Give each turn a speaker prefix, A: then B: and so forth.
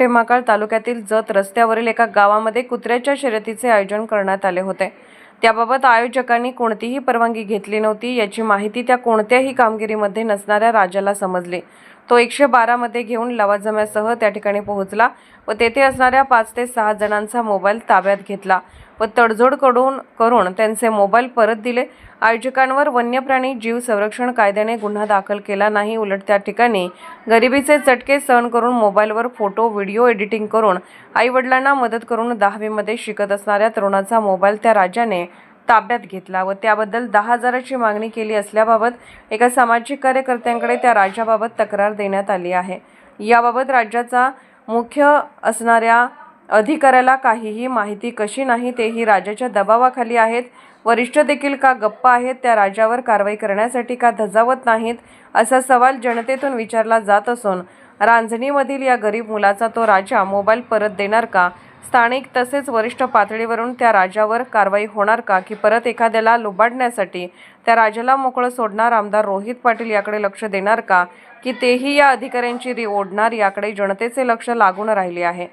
A: कवठेमाकाळ तालुक्यातील जत रस्त्यावरील एका गावामध्ये कुत्र्याच्या शर्यतीचे आयोजन करण्यात आले होते. त्याबाबत आयोजकांनी कोणतीही परवानगी घेतली नव्हती याची माहिती त्या कोणत्याही कामगिरीमध्ये नसणाऱ्या राजाला समजली. तो एकशे बारामध्ये घेऊन लवाजम्यासह त्या ठिकाणी पोहोचला व तेथे असणाऱ्या पाच ते सहा जणांचा मोबाईल ताब्यात घेतला व तडजोड करून करून त्यांचे मोबाईल परत दिले. आयोजकांवर वन्यप्राणी जीव संरक्षण कायद्याने गुन्हा दाखल केला नाही. उलट त्या ठिकाणी गरिबीचे चटके सहन करून मोबाईलवर फोटो व्हिडिओ एडिटिंग करून आईवडिलांना मदत करून दहावीमध्ये शिकत असणाऱ्या तरुणाचा मोबाईल त्या राजाने ताब्यात घेतला व त्याबद्दल दहा हजाराची मागणी केली असल्याबाबत एका सामाजिक कार्यकर्त्यांकडे त्या राजाबाबत तक्रार देण्यात आली आहे. याबाबत राज्याचा मुख्य असणाऱ्या अधिकाऱ्याला काहीही माहिती कशी नाही तेही राजाच्या दबावाखाली आहेत. वरिष्ठ देखील का गप्प आहेत त्या राजावर कारवाई करण्यासाठी का धजावत नाहीत असा सवाल जनतेतून विचारला जात असून रांजणीमधील या गरीब मुलाचा तो राजा मोबाईल परत देणार का? स्थानिक तसेच वरिष्ठ पातळीवरून त्या राजावर कारवाई होणार का? की परत एखाद्याला लुबाडण्यासाठी त्या राजाला मोकळं सोडणार? आमदार रोहित पाटील याकडे लक्ष देणार का? की तेही या अधिकाऱ्यांची री ओढणार? याकडे जनतेचे लक्ष लागून राहिले आहे.